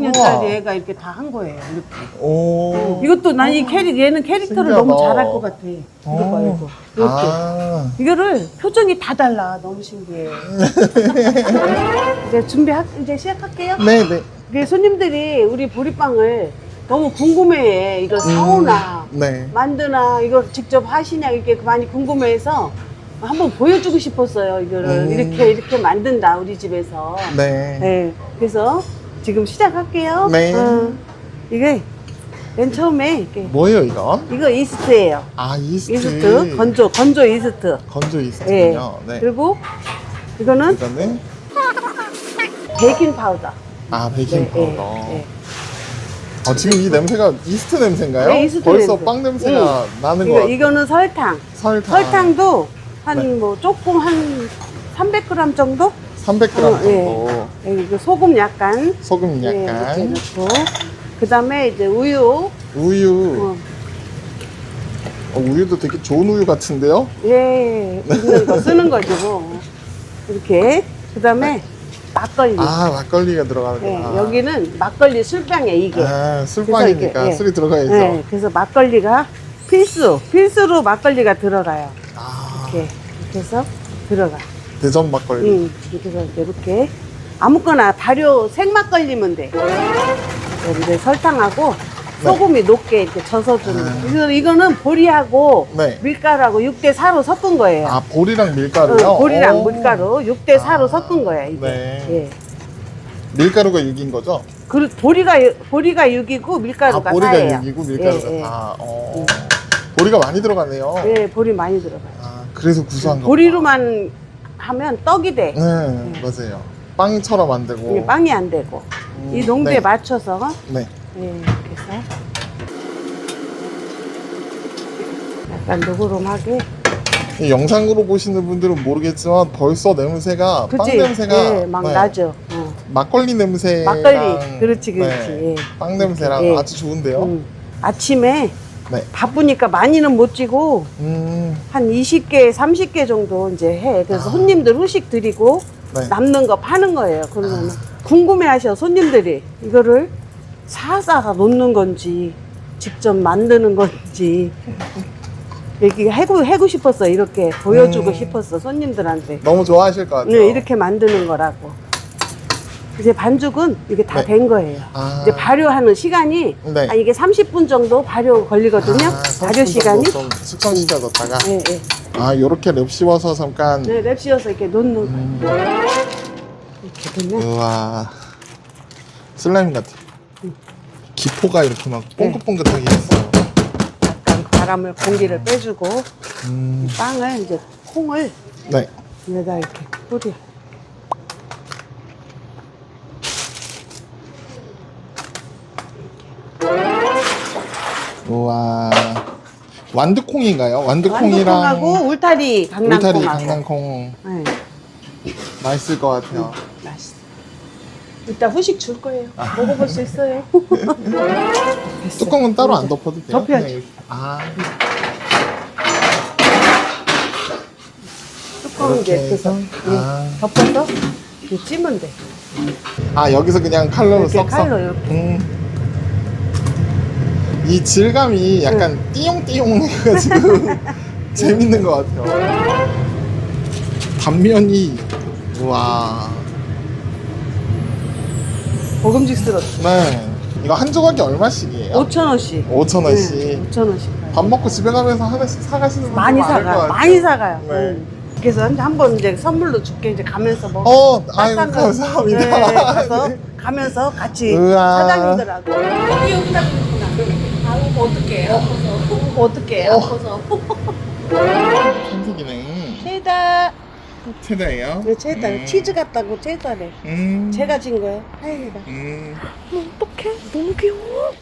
2학년짜리 우와. 애가 이렇게 다 한 거예요. 이렇게. 오. 이것도 난 이 캐릭 얘는 캐릭터를 신기하다. 너무 잘할 것 같아. 이거 봐 이거. 이렇게. 아. 이거를 표정이 다 달라. 너무 신기해. 이제 준비 이제 시작할게요. 네네. 이게 손님들이 우리 보리빵을 너무 궁금해해. 이걸 사오나 네. 만드나 이걸 직접 하시냐 이렇게 많이 궁금해해서 한번 보여주고 싶었어요. 이거를 음. 이렇게 이렇게 만든다 우리 집에서. 네. 네. 그래서 지금 시작할게요. 네. 어, 이게 맨 처음에 이렇게 뭐예요 이거? 이거 이스트예요. 아 이스트. 이스트 건조 건조 이스트. 건조 예. 이스트군요. 네. 그리고 이거는 이거는 베이킹 파우더. 아 베이킹 네, 파우더. 예, 예. 아 지금 이 냄새가 이스트 냄새인가요? 네, 이스트 벌써 냄새. 빵 냄새가 나는 것 이거 같아요. 이거는 설탕. 설탕. 설탕도 한 네. 뭐 조금 한 300g 정도? 300g 어, 예. 정도. 예, 이거 소금 약간. 소금 예, 이렇게 약간. 넣고. 그 다음에 이제 우유. 우유. 어, 어, 우유도 되게 좋은 우유 같은데요? 예, 있는 거 쓰는 거죠. 뭐. 이렇게. 그 다음에 막걸리. 아 막걸리가 예, 들어가는구나. 여기는 막걸리 술병이에요, 이게. 아 그래서 술빵이니까 이게, 예. 술이 들어가야죠. 예, 그래서 막걸리가 필수, 필수로 막걸리가 들어가요. 아 이렇게, 이렇게 해서 들어가. 대전 막걸리. 응, 이렇게 해서 이렇게. 아무거나 발효 생막 걸리면 돼. 그리고 이제 설탕하고 네. 소금이 녹게 이렇게 젖어주는 아. 거. 그래서 이거는 보리하고 네. 밀가루하고 6대 4로 섞은 거예요. 아 보리랑 밀가루요? 응, 보리랑 오. 밀가루 6대 4로 아, 섞은 거예요, 이게. 네. 예. 밀가루가 6인 거죠? 그 보리가 보리가 6이고 밀가루가 아 보리가 4예요. 6이고 밀가루가 예, 예. 4. 어. 보리가 많이 들어가네요. 예, 보리 많이 들어가요. 아 그래서 구수한 거. 보리로만 하면 떡이 돼. 네 맞아요. 빵처럼 안 되고. 이게 빵이 안 되고. 음, 이 농도에 네. 맞춰서 네. 예, 이렇게 해서 약간 노그름하게 이 영상으로 보시는 분들은 모르겠지만 벌써 냄새가 빵 그치? 냄새가 예, 막 네, 나죠. 어. 막걸리 냄새 막걸리. 그렇지, 그렇지. 예. 빵 냄새랑 예. 아주 좋은데요. 음. 아침에 네. 바쁘니까 많이는 못 찌고 음, 한 20개, 30개 정도 이제 해. 그래서 아. 손님들 후식 드리고 네. 남는 거 파는 거예요. 그러면 궁금해하셔 손님들이 이거를 사다가 놓는 건지 직접 만드는 건지 이렇게 해고 해고 싶었어 이렇게 보여주고 음. 싶었어 손님들한테. 너무 좋아하실 것 같아요. 네, 이렇게 만드는 거라고. 이제 반죽은 이게 다 네. 된 거예요. 아. 이제 발효하는 시간이 네. 아, 이게 30분 정도 발효 걸리거든요. 아, 발효 30분 시간이. 좀 숙성시켜뒀다가 네, 네. 아 요렇게 랩 씌워서 잠깐 네, 랩 씌워서 이렇게 놓는 음. 거예요. 이렇게 되면 우와 슬라임 같아 기포가 이렇게 막 네. 뽕긋뽕긋하게 있어요 약간 바람을 공기를 빼주고 음, 빵을 이제 콩을 네 여기다 이렇게 뿌려. 우와 완두콩인가요? 완두콩이랑 완두콩하고 울타리 강낭콩하고. 강낭콩 네, 맛있을 것 같아요 맛있어. 이따 후식 줄 거예요. 아. 먹어볼 수 있어요. 됐어. 뚜껑은 따로 안 덮어도 돼요? 덮여야죠. 그냥 이렇게. 아 뚜껑 이렇게 이제 해서? 예, 아. 덮어서 이렇게 찌면 돼. 아 여기서 그냥 칼로 이렇게 썩썩 칼로 이렇게. 음. 이 질감이 약간 띠용띠용 해가지고 재밌는 것 같아요 단면이 우와 먹음직스럽죠. 네 이거 한 조각이 얼마씩이에요? 5천 원씩. 5천 원씩 네, 5천 원씩. 밥 먹고 집에 가면서 하나씩 사가시는 분들 많이 많을 것 사가요. 같아요. 많이 사가요. 네. 음. 그래서 한번 이제 선물로 줄게 이제 가면서 먹어. 어, 아이고 싼 거. 감사합니다. 네, 가서 가면서 같이 우와. 사장님들하고 여기 여기다 그랬구나. 아우 어떡해 아파서 어떡해 어. 체다 체다예요? 왜 체다 음. 치즈 같다고 체다래 음. 제가 진 거야 하영이가 음. 어떡해 너무 귀여워